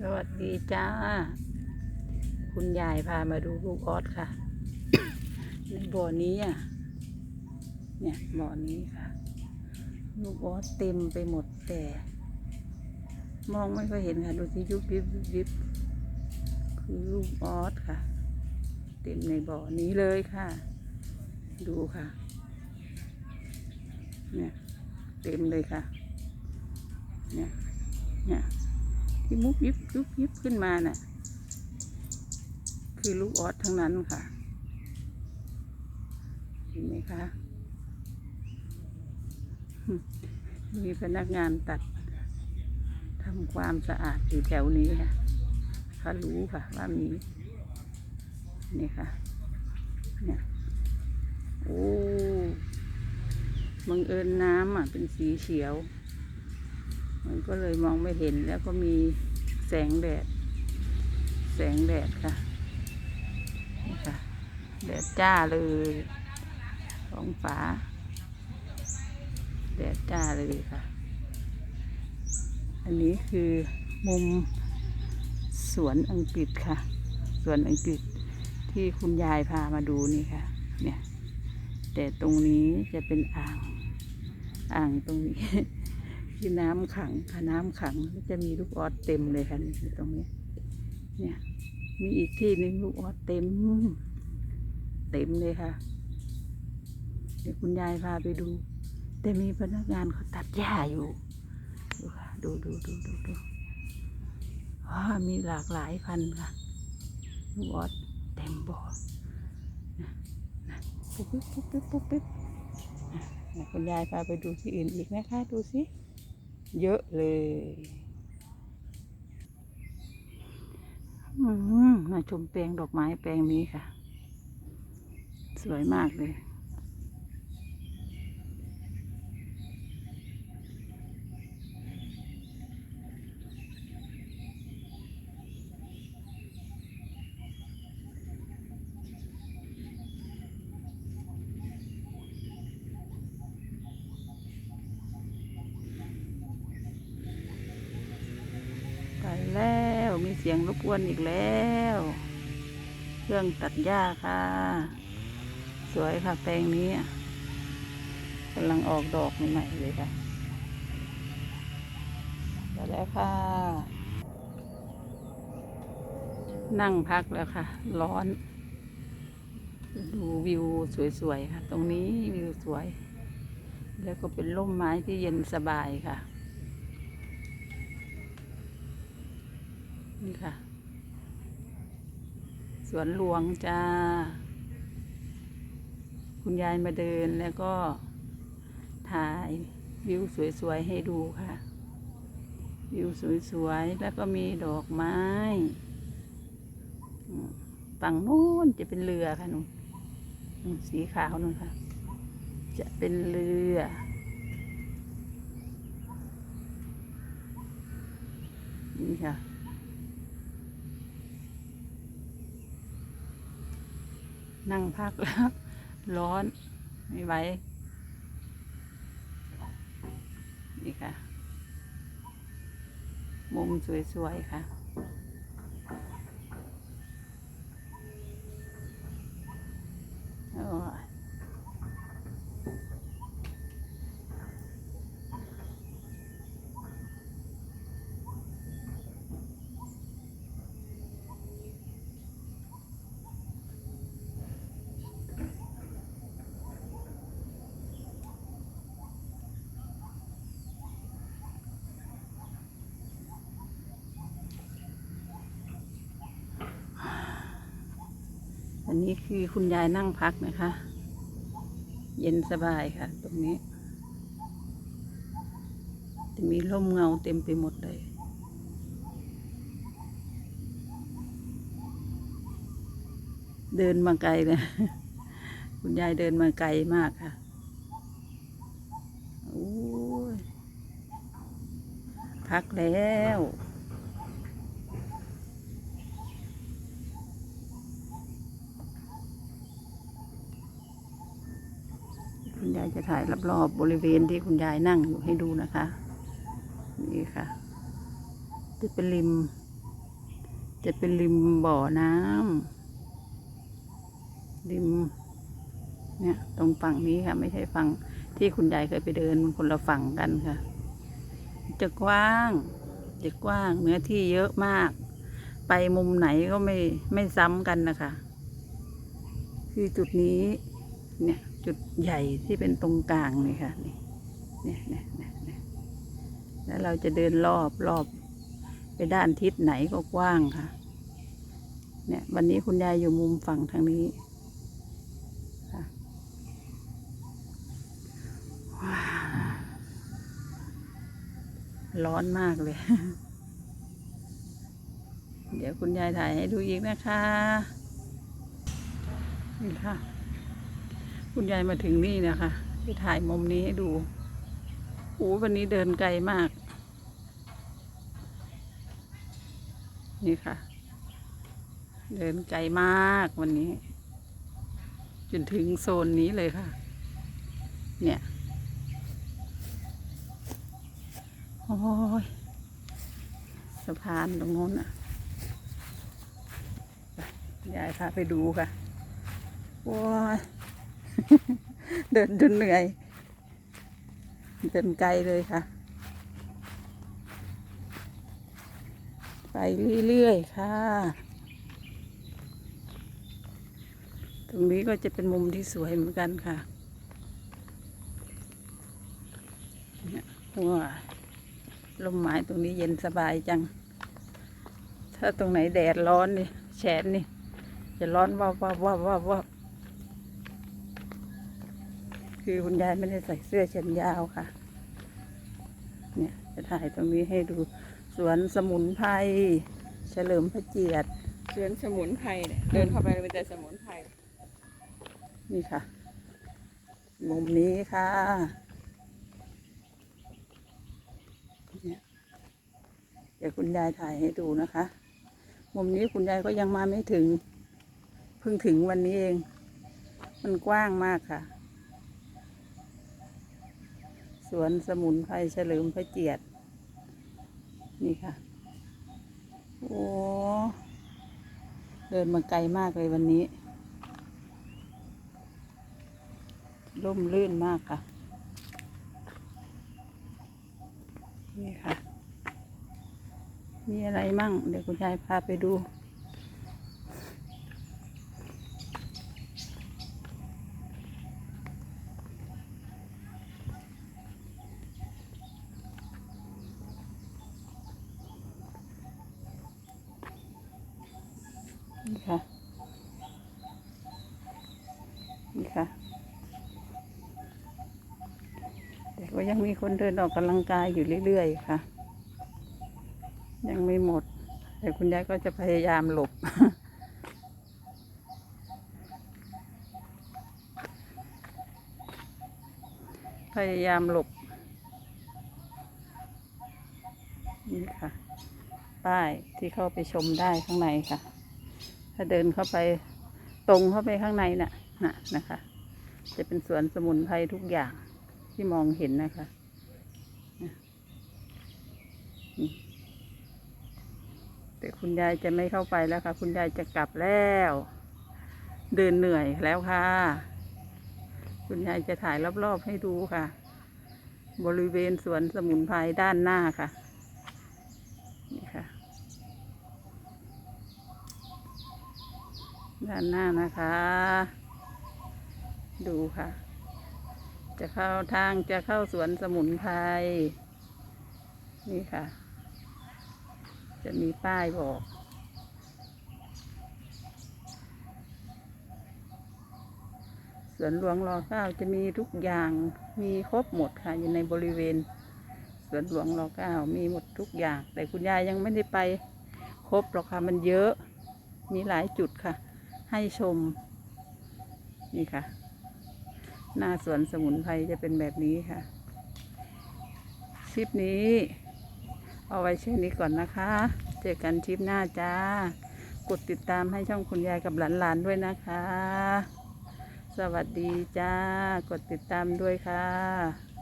สวัสดีจ้า คุณยายพามาดูลูกออสค่ะ ในบ่อนี้อะเนี่ยบ่อนี้ค่ะ ลูกออสเต็มไปหมดแต่ มองไม่ค่อยเห็นค่ะ ดูที่ยุบยิบยุบยิบคือลูกออสค่ะ เต็มในบ่อนี้เลยค่ะ ดูค่ะ เนี่ย เต็มเลยค่ะ เนี่ย เนี่ย ที่มุบยิบยุบยิบขึ้นมาน่ะ คือลูกออสทั้งนั้นค่ะ เห็นไหมคะมีพนักงานตัดทำความสะอาดอยู่แถวนี้ค่ะเขารู้ค่ะว่ามีนี่ค่ะเนี่ยโอ้บังเอิญน้ำอะเป็นสีเขียว มันก็เลยมองไม่เห็นแล้วก็มี งแดด แสงแดดค่ะนี่ค่ะ แดดจ้าเลยท้องฟ้า แดดจ้าเลยค่ะ อันนี้คือมุมสวนอังกฤษค่ะ สวนอังกฤษที่คุณยายพามาดูนี่ค่ะ เนี่ย แต่ตรงนี้จะเป็นอ่าง อ่างตรงนี้ ที่น้ำขังค่ะน้ำขังก็จะมีลูกออสเต็มเลยค่ะนี่ตรงนี้ เนี่ย มีอีกที่หนึ่งลูกออสเต็ม เต็มเลยค่ะ เดี๋ยวคุณยายพาไปดู แต่มีพนักงานเขาตัดหญ้าอยู่ ดูค่ะ ดูดูดูดูดูว้ามีหลากหลายพันธุ์ค่ะ ลูกออสเต็มบ่อนะนะปุ๊บปิ๊บปุ๊บปิ๊บปุ๊บคุณยายพาไปดูที่อื่นอีกนะคะ ดูสิ เยอะเลยอืมมาชมแปลงดอกไม้แปลงนี้ค่ะ สวยมากเลย แล้วมีเสียงรบกวนอีกแล้ว เครื่องตัดหญ้าค่ะ สวยค่ะแปลงนี้กำลังออกดอกใหม่ๆเลยค่ะไปแล้วค่ะ นั่งพักแล้วค่ะ ร้อน ดูวิวสวยๆค่ะ ตรงนี้วิวสวย แล้วก็เป็นร่มไม้ที่เย็นสบายค่ะ วนหลวงจ้า คุณยายมาเดินแล้วก็ถ่ายวิวสวยๆให้ดูค่ะ วิวสวยๆ แล้วก็มีดอกไม้ฝั่งนู้นจะเป็นเรือค่ะนุ่นสีขาวนู่นค่ะ จะเป็นเรือนี่ค่ะ นั่งพักแล้ว ร้อน ไม่ไหว นี่ค่ะ มุมสวย ๆ ค่ะ โอ้ยอั นนี้คือคุณยายนั่งพักนะคะ เย็นสบายค่ะ ตรงนี้ จะมีร่มเงาเต็มไปหมดเลยเดินมาไกลเลยคุณยายเดินมาไกลมากค่ะโอ้ยพักแล้ว คุณยายจะถ่าย รอบๆบริเวณที่คุณยายนั่งอยู่ให้ดูนะคะ นี่ค่ะ จะเป็นริม จะเป็นริมบ่อน้ำริม เนี่ย ตรงฝั่งนี้ค่ะ ไม่ใช่ฝั่งที่คุณยายเคยไปเดินมันคนละฝั่งกันค่ะ จะกว้าง จะกว้างเนื้อที่เยอะมาก ไปมุมไหนก็ไม่ไม่ซ้ำกันนะคะ คือจุดนี้ เนี่ย จุดใหญ่ที่เป็นตรงกลางนี่ค่ะนี่เนี่ยเนี่ยเนี่ยเนี่ยแล้วเราจะเดินรอบรอบไปด้านทิศไหนก็กว้างค่ะ เนี่ยวันนี้คุณยายอยู่มุมฝั่งทางนี้ค่ะว้าร้อนมากเลย เดี๋ยวคุณยายถ่ายให้ดูอีกนะคะ นี่ค่ะ คุณยายมาถึงนี่นะคะไปถ่ายมุมนี้ให้ดูโอ้วันนี้เดินไกลมาก นี่ค่ะ เดินไกลมากวันนี้ จนถึงโซนนี้เลยค่ะ เนี่ย โอ้ยสะพานตรงโน้นอะยายพาไปดูค่ะโอ้ย เดินจนเหนื่อย เดินไกลเลยค่ะ ไปเรื่อยๆค่ะ ตรงนี้ก็จะเป็นมุมที่สวยเหมือนกันค่ะว้าลมไม้ตรงนี้เย็นสบายจัง ถ้าตรงไหนแดดร้อนนี่แฉนนี่ จะร้อนว่าว่าบว่าว่าว่า คือคุณยายไม่ได้ใส่เสื้อแขนยาวค่ะ เนี่ยจะถ่ายตรงนี้ให้ดูสวนสมุนไพรเฉลิมพระเกียรติสวนสมุนไพรเนี่ยเดินเข้าไปเป็นแต่สมุนไพรนี่ค่ะ มุมนี้ค่ะเนี่ยเดี๋ยวคุณยายถ่ายให้ดูนะคะ มุมนี้คุณยายก็ยังมาไม่ถึง เพิ่งถึงวันนี้เอง มันกว้างมากค่ะ ส วนสมุนไพรเฉลิมพระเกียรตินี่ค่ะ โอ้เดินมาไกลมากเลยวันนี้ ร่มรื่นมากค่ะ นี่ค่ะ มีอะไรมั่ง เดี๋ยวคุณยายพาไปดู นี่ค่ะ นี่ ค่ะ แต่ก็ยังมีคนเดินออกกำลังกายอยู่เรื่อยๆค่ะ ยังไม่หมด แต่คุณยายก็จะพยายามหลบพยายามหลบ นี่ค่ะ ป้ายที่เข้าไปชมได้ข้างในค่ะ ถ้าเดินเข้าไปตรงเข้าไปข้างในน่ะ นะนะคะ จะเป็นสวนสมุนไพรทุกอย่างที่มองเห็นนะคะแต่คุณยายจะไม่เข้าไปแล้วค่ะ คุณยายจะกลับแล้ว เดินเหนื่อยแล้วค่ะ คุณยายจะถ่ายรอบๆให้ดูค่ะ บริเวณสวนสมุนไพรด้านหน้าค่ะนี่ค่ะ ด้านหน้านะคะ ดูค่ะ จะเข้าทางจะเข้าสวนสมุนไพรนี่ค่ะ จะมีป้ายบอก สวนหลวงรอเก้าจะมีทุกอย่างมีครบหมดค่ะ อยู่ในบริเวณ สวนหลวงรอเก้ามีหมดทุกอย่าง แต่คุณยายยังไม่ได้ไปครบหรอกค่ะมันเยอะมีหลายจุดค่ะ ให้ชม นี่ค่ะ หน้าสวนสมุนไพรจะเป็นแบบนี้ค่ะ คลิปนี้ เอาไว้เช่นี้ก่อนนะคะ เจอกันคลิปหน้าจ้ากดติดตามให้ช่องคุณยายกับหลานๆด้วยนะคะ สวัสดีจ้ากดติดตามด้วยค่ะ